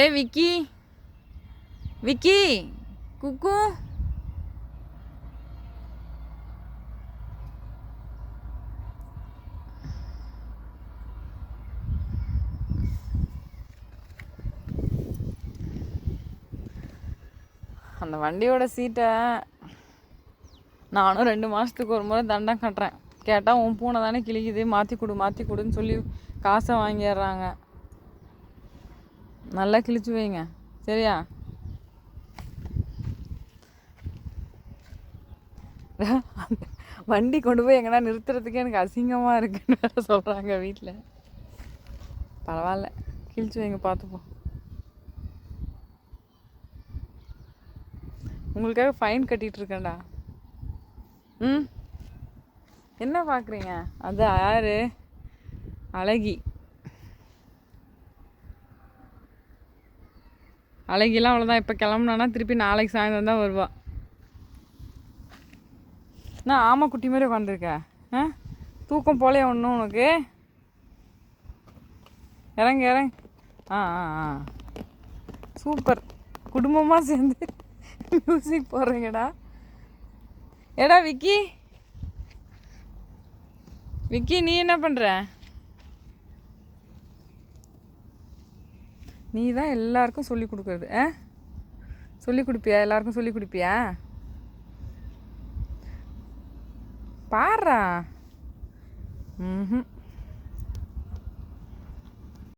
ஏய் விக்கி விக்கி குக்கு அந்த வண்டியோட சீட்டை நானும் ரெண்டு மாதத்துக்கு ஒரு முறை தண்டம் கட்டுறேன். கேட்டால் உன் பூனை தானே கிழிக்குது. மாற்றி கொடு மாற்றி கொடுன்னு சொல்லி காசை வாங்கிடுறாங்க. நல்லா கிழிச்சு வைங்க. சரியா? வண்டி கொண்டு போய் எங்கன்னா நிறுத்துறதுக்கே எனக்கு அசிங்கமாக இருக்குன்னு சொல்கிறாங்க வீட்டில் பரவாயில்ல. கிழிச்சு வைங்க பார்த்துப்போம் உங்களுக்காக ஃபைன் கட்டிகிட்டு இருக்கேன்டா. ம்? என்ன பார்க்குறீங்க அது யாரு? அழகி. அழகிலாம் அவ்வளோதான் இப்போ கிளம்புனானா திருப்பி நாளைக்கு சாயந்தரம் தான் வருவாள் நான் ஆமாம் குட்டி மாதிரி உட்காந்துருக்க ஆ? தூக்கம் போலே ஒன்றும் உனக்கு? இறங்க இறங்க. ஆ ஆ ஆ. சூப்பர். குடும்பமாக சேர்ந்து மியூசிக் போடுறீங்கடா. எடா விக்கி? விக்கி நீ என்ன பண்ணுற நீ தான் எல்லாருக்கும் சொல்லி கொடுக்குறது ஆ? சொல்லி கொடுப்பியா? எல்லாருக்கும் சொல்லி கொடுப்பியா? பாடுறா. ம்